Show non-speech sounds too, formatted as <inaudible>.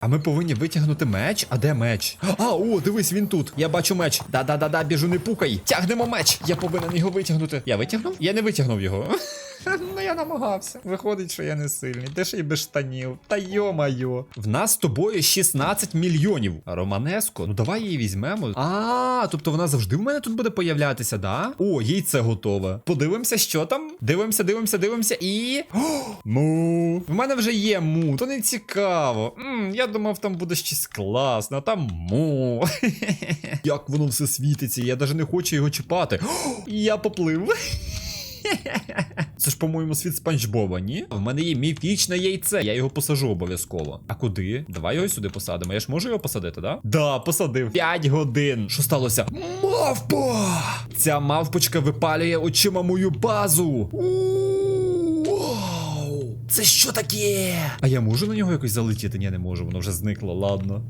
А ми повинні витягнути меч. А де меч? А, о, дивись, він тут. Я бачу меч. Да-да-да-да, біжу, не пукай. Тягнемо меч. Я повинен його витягнути. Я витягнув? Я не витягнув його. <laughs> Я намагався. Виходить, що я не сильний. Де ж і без штанів. Та йо-майо. В нас з тобою 16 мільйонів. Романеско, ну давай її візьмемо. А, тобто вона завжди в мене тут буде появлятися, да? О, яйце готове. Подивимося, що там. Дивимося, дивимося, дивимося і. Му. В мене вже є му, то не цікаво. Я думав, там буде щось класне, а там му. <laughs> Як воно все світиться, я навіть не хочу його чіпати. Я поплив. <laughs> По-моєму, світ Спанч Боба, ні? В мене є міфічне яйце, я його посажу обов'язково. А куди? Давай його сюди посадимо. Я ж можу його посадити, да? Да, посадив. 5 годин. Що сталося? Мавпа! Ця мавпочка випалює очима мою базу. Це що таке? А я можу на нього якось залетіти? Ні, не можу, воно вже зникло, ладно.